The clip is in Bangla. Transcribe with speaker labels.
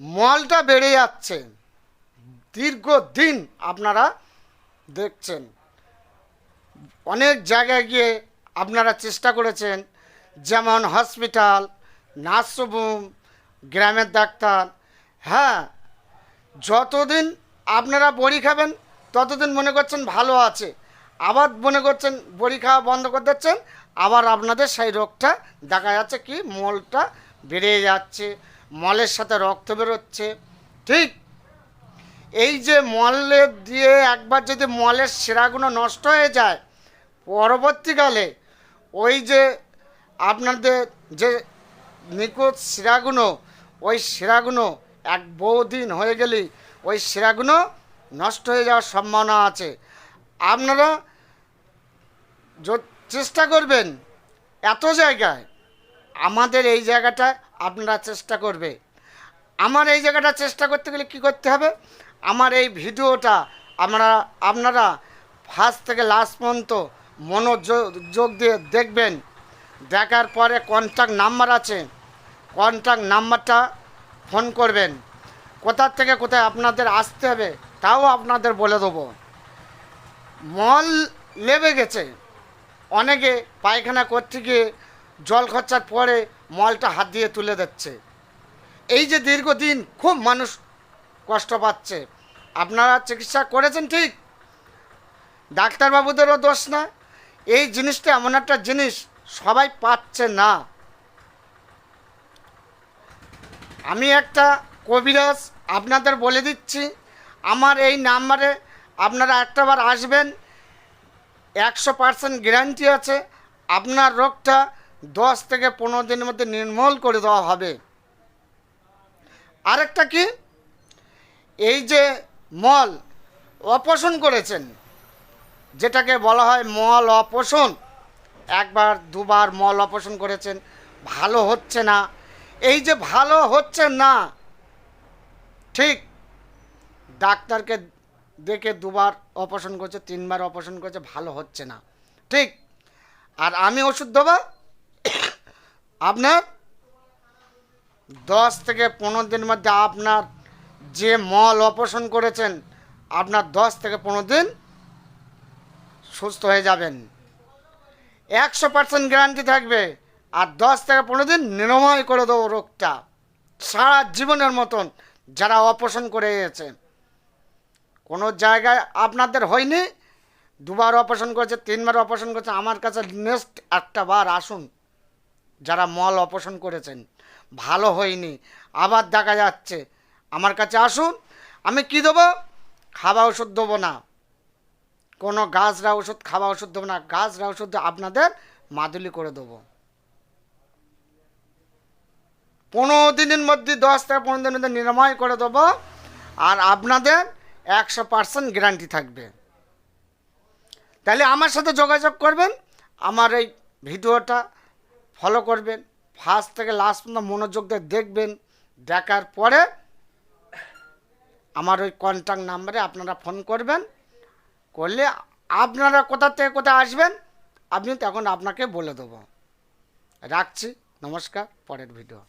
Speaker 1: মলটা বেড়ে যাচ্ছে। দীর্ঘদিন আপনারা দেখছেন। অনেক জায়গায় গিয়ে আপনারা চেষ্টা করেছেন, যেমন হসপিটাল নার্সিংহোম গ্রামের ডাক্তার। হ্যাঁ যতদিন আপনারা বড়ি খাবেন, ততদিন মনে করছেন ভালো আছে। আবার মনে করছেন বড়ি খাওয়া বন্ধ করে দিচ্ছেন, আবার আপনাদের সেই রোগটা দেখা যাচ্ছে কি, মলটা বেড়ে যাচ্ছে। মলের সাথে রক্ত বেরোচ্ছে। ঠিক এই যে মলে দিয়ে একবার যদি মলের শিরাগুলো নষ্ট হয়ে যায়, পরবর্তীকালে ওই যে আপনাদের যে নিখোঁজ শিরাগুলো, ওই শিরাগুলো এক বহুদিন হয়ে গেলেই ওই শিরাগুলো নষ্ট হয়ে যাওয়ার সম্ভাবনা আছে। আপনারা চেষ্টা করবেন এত জায়গায়, আমাদের এই জায়গাটা আপনারা চেষ্টা করবে। আমার এই জায়গাটা চেষ্টা করতে গেলে কি করতে হবে? আমার এই ভিডিওটা আমরা আপনারা ফার্স্ট থেকে লাস্ট পর্যন্ত মনোযোগ দিয়ে দেখবেন। দেখার পরে কন্ট্যাক্ট নাম্বার আছে। কন্ট্যাক্ট নাম্বারটা ফোন করবেন। কোথার থেকে কোথায় আপনাদের আসতে হবে তাও আপনাদের বলে দেবো। মল লেবে গেছে। অনেকে পায়খানা করতে গিয়ে জল খরচার পরে মলটা হাত দিয়ে তুলে দিচ্ছে। এই যে দীর্ঘদিন খুব মানুষ কষ্ট পাচ্ছে। আপনারা চিকিৎসা করেছেন ঠিক। ডাক্তারবাবুদেরও দোষ না। এই জিনিসটা এমন একটা জিনিস সবাই পাচ্ছে না। আমি একটা কবিরাজ আপনাদের বলে দিচ্ছি। আমার এই নাম্বারে আপনারা একটাবার আসবেন। একশো পার্সেন্ট গ্যারান্টি আছে। আপনার রোগটা দশ থেকে পনেরো দিনের মধ্যে নির্মূল করে দেওয়া হবে। আরেকটা কি? এই যে মল অপোষণ করেছেন, যেটাকে বলা হয় মল অপোষণ। একবার, দুবার মল অপোষণ করেছেন, ভালো হচ্ছে না। এই যে ভালো হচ্ছে না, ঠিক ডাক্তারকে দেখে দুবার অপারেশন করছে, তিনবার অপারেশন করছে, ভালো হচ্ছে না, ঠিক। আর আমি ওষুধ দেবো? আপনার? দশ থেকে পনেরো দিন মধ্যে আপনার যে মল অপারেশন করেছেন, আপনার দশ থেকে পনেরো দিন সুস্থ হয়ে যাবেন। একশো পার্সেন্ট গ্যারান্টি থাকবে, আর দশ থেকে পনেরো দিন নিরাময় করে দেবো রোগটা। সারা জীবনের মতন যারা অপারেশন করে গেছে। কোনো জায়গায় আপনাদের হয়নি? দুবার অপারেশন করেছে, তিনবার অপারেশন করেছে, আমার কাছে নেক্সট একটা বার আসুন। যারা মল অপারেশন করেছেন, ভালো হয়নি, আবার দেখা যাচ্ছে। আমার কাছে আসুন, আমি কি দেবো? খাওয়া ওষুধ দেবো না। কোনো গাছরা ওষুধ, খাওয়া ওষুধ দেবো না। গাছরা ওষুধ আপনাদের মাদুলি করে দেবো। পনেরো দিনের মধ্যে, দশ থেকে পনেরো দিনের মধ্যে নিরাময় করে দেবো। আর আপনাদের একশো পার্সেন্ট গ্যারান্টি থাকবে। তাহলে আমার সাথে যোগাযোগ করবেন। আমার এই ভিডিওটা ফলো করবেন। ফার্স্ট থেকে লাস্ট পর্যন্ত মনোযোগ দিয়ে দেখবেন। দেখার পরে আমার ওই কন্ট্যাক্ট নাম্বারে আপনারা ফোন করবেন। করলে আপনারা কোথা থেকে কোথায় আসবেন আপনি তখন আপনাকে বলে দেবো। রাখছি। নমস্কার। পরের ভিডিও